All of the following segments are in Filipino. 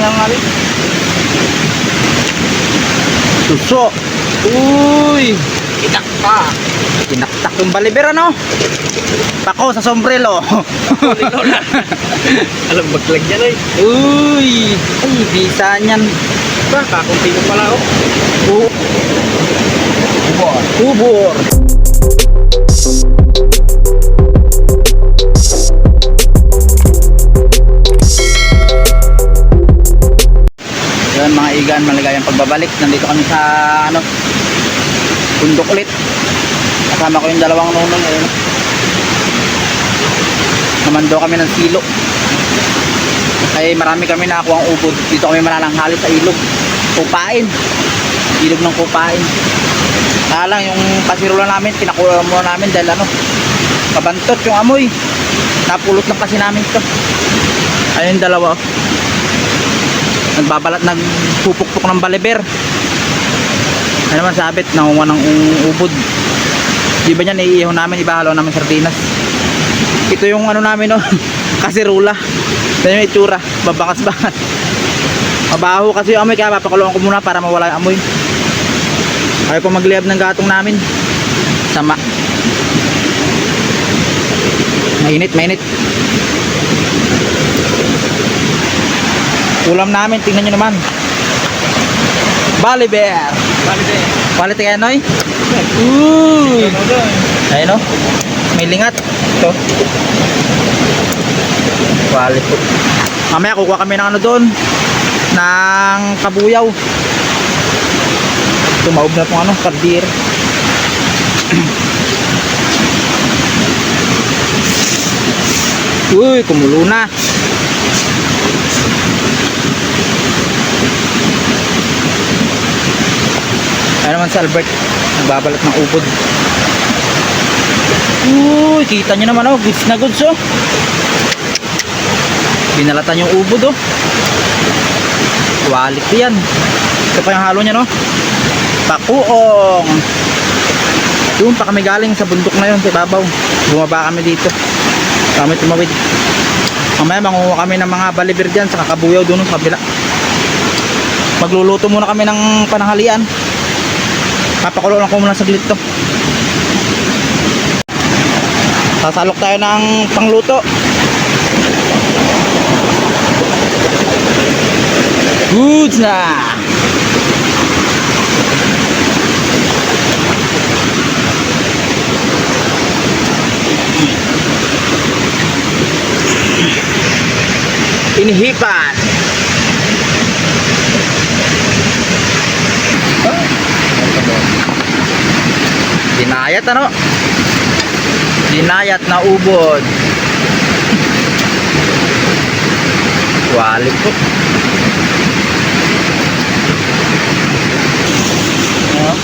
yang ali. Suso. Uy. Itak pa. Tinaktak yung baliber ano? Pako sa sombrero. Alam baglag yan ay. Uy. Ay, bisa niyan. Ba, kakunti mo pala oh. Ubor. Ubor. Pagbabalik. Nandito kami sa ano, bundok ulit. Kasama ko yung dalawang nunong. Ayun. Namando kami ng silo. Ay marami kami nakakuha ang ubod. Dito kami manalanghali sa ilog. Kupain. Ilog ng kupain. Kaya lang yung pasirula namin, pinakuha muna namin dahil ano, kabantot yung amoy. Napulot lang kasi namin ito. Ayun dalawa. oh. Nagbabalat, nagpupukpok ng baliber. Ano naman sabit, nangunga ng ubod. Di ba niya naiihaw namin, ibahalo namin sardinas. Ito yung ano namin no, kasirula. Ito yung itsura, babakas-bakas. Mabaho kasi yung amoy, kaya papakulungan ko muna para mawala yung amoy. Ayaw ko magliyab ng gatong namin. Sama. Mainit, mainit. Ulam namin, tingnan nyo naman. Bali bear. Bali din. Quality kaya noy? Doon? Ayun o. May lingat. Ito. Quality. Mamaya kukuha kami ng ano doon. Ng kabuyaw. Tumaob na itong ano, kardir. Uy, kumulo na. Ano naman si Albert, nagbabalat ng ubod. Uy, kita nyo naman oh, goods na goods oh. Binalatan yung ubod oh. Quality yan. Ito pa yung halo niya no. Pakuong. Doon pa kami galing sa bundok na yun, sa ibabaw. Bumaba kami dito. Kami tumawid. Mamaya manguha kami ng mga balibir dyan sa kakabuyaw doon sa kabila. Magluluto muna kami ng pananghalian. Papakulo lang ko muna saglit to. Sasalok tayo ng pangluto. Goods na! Inihipan! Dinayat ano? Dinayat na ubod. Walik po. Ano?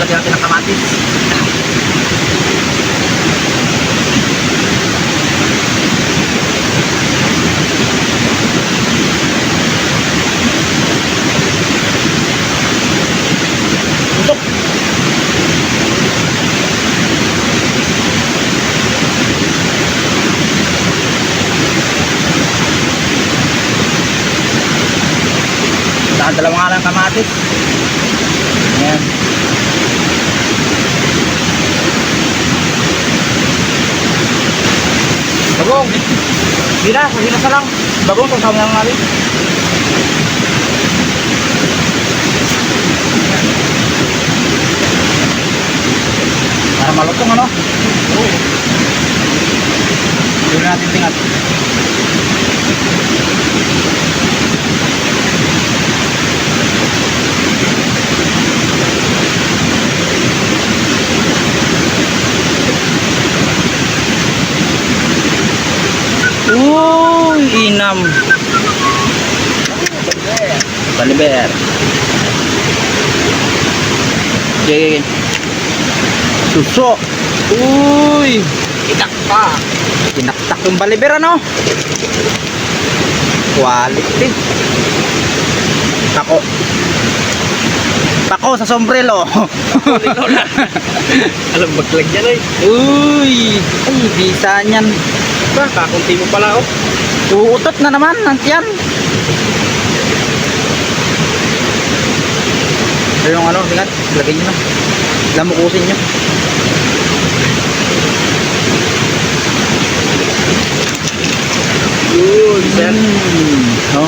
Lagyan natin ng kamatis. Dalawa nga lang kamatis. Ayan. Bagong. Hindi na sa lang. Bagong, kasama ng namin. Para malutong ano? Oo. Hindi na natin tingat. Baliber. Sige. Suso. Uy. Itak pa. Tinaktak yung baliber ano? Quality. Pako. Pako sa na. Alam, maglag yan ay. Uy. Ay, bisa niyan. Ba, kakunti mo pala oh. Uutot na naman ang Pero yung ano, ingat, lagay nyo na. Lamukusin nyo. Yun, sir. Mm, no?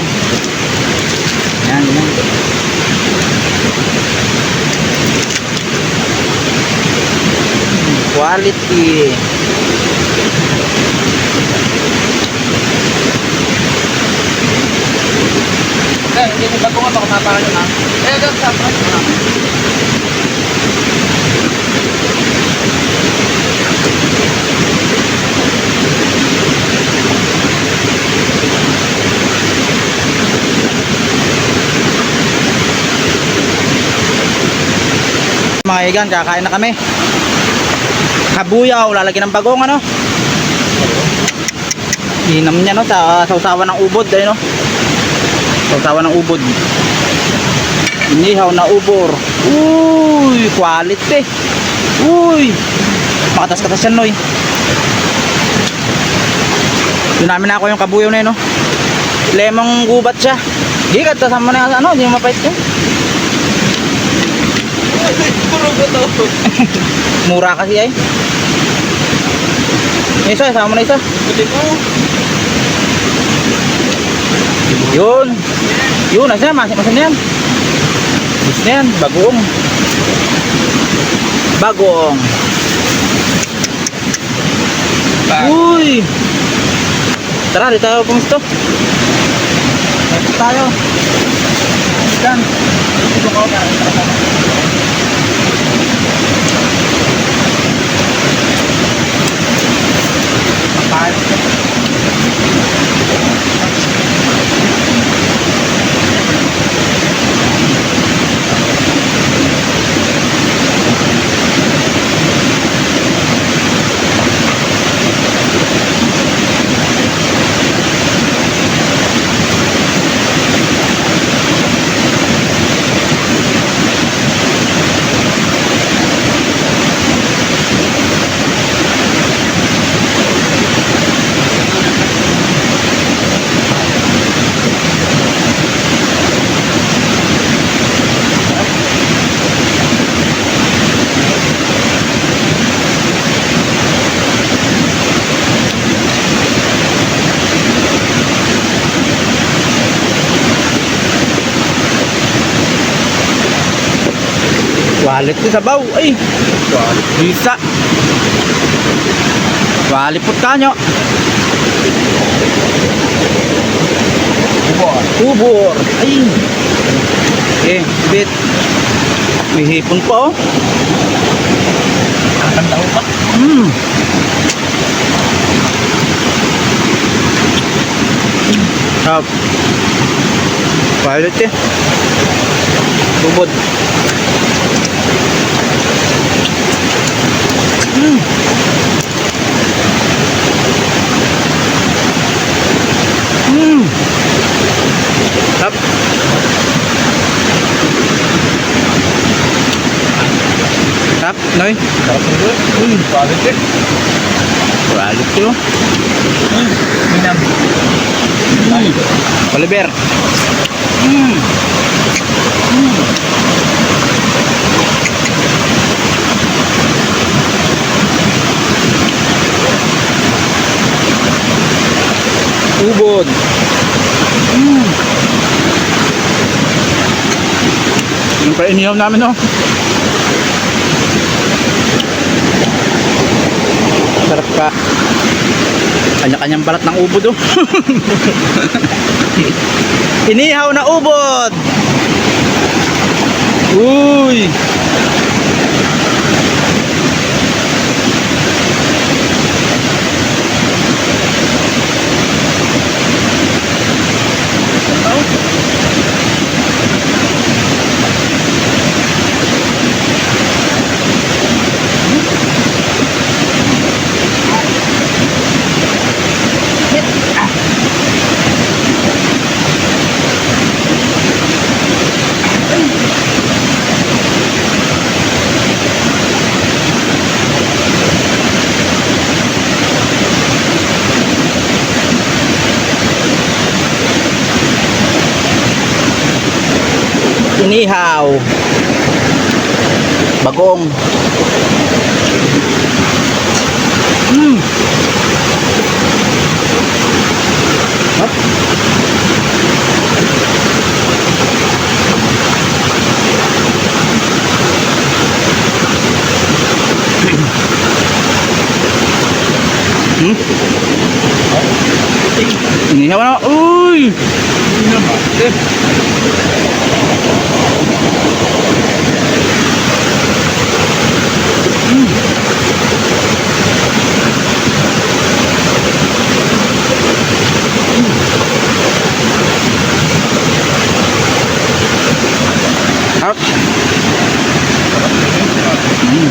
Yan, yan. Mm, Quality. Eh, hindi mapakan yun ha. Eh, doon sa front mo na. Mga igan, kakain na kami. Kabuyaw, lalagyan ng bagong ano. Hinam niya no, sa sausawan ng ubod, ayun no. Sausawan ng ubod. Inihaw na ubor. Uy, quality. Uy. Makatas-katas yan, Noy. Doon namin ako yung kabuyaw na yun, no. Lemong gubat siya. Hikat, kasama na ano, hindi mapait to. Mura kasi ay. Yung isa, sama mo na isa. Yun. Yun, nasa masih masih na yan. Gusto na yan, bagoong. Bagoong. Uy! Tara, dito tayo pumusto. Dito tayo. Diyan. Dito ko na. Wallet ko sa baw. Ay! Wallet. Bisa. Walipot ka nyo. Ubor. Ubor. Ay! Eh, bit. May hipon pa oh. Ang tanda pa. Hmm. Sarap. Wallet eh. Ubod. Sarap. Noy. Sarap mo doon. Uy, quality. Quality oh. Minam. Oliver. Mm. Ubod. Mm. Yung pa inihaw namin, no? Sarap ka. Kanya-kanyang balat ng ubod, oh. Inihaw na ubod. Uy. Inihaw. Bagong. Mm. Hop. Hmm? Inihaw na. Uy! Harap. Mm.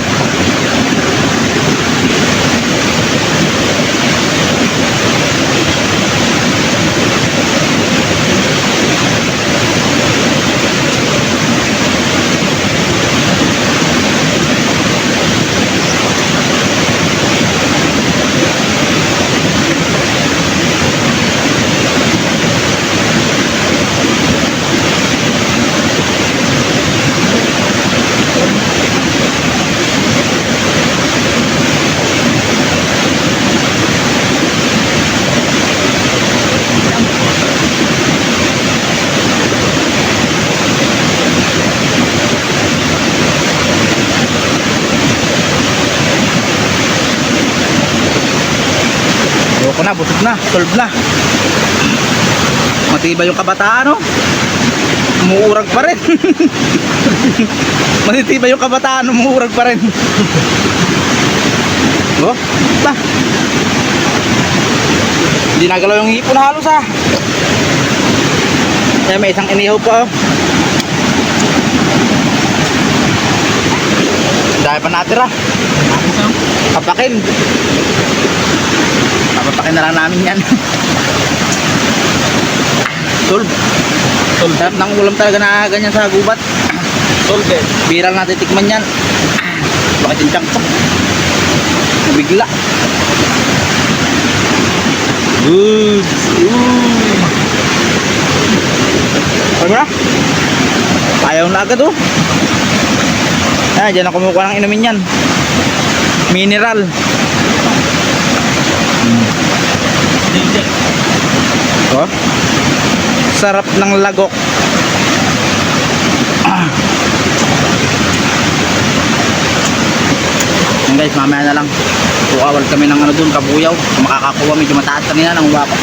Na, busog na, solve na. Matibay yung kabataan, no? Umuurag pa rin. Matitibay yung kabataan, umuurag pa rin. oh, ba? Hindi nagalaw yung hipon halos ah. Kaya may isang inihaw pa oh. Dahil pa natira. Papakin. Papapakin na lang namin yan. Solve. Solve. Sarap ng ulam talaga na ganyan sa gubat. Solve. Viral natin tikman yan. Bakit yung chunk? Nabigla. Good. Ano na? Ayaw na agad oh. Ah, dyan ako kumukuha ng inumin yan. Mineral. Oh. Sarap ng lagok. Yan guys, mamaya na lang. Kuawal kami ng ano dun, kabuyaw. Makakakuha medyo mataas kanina ng wapa.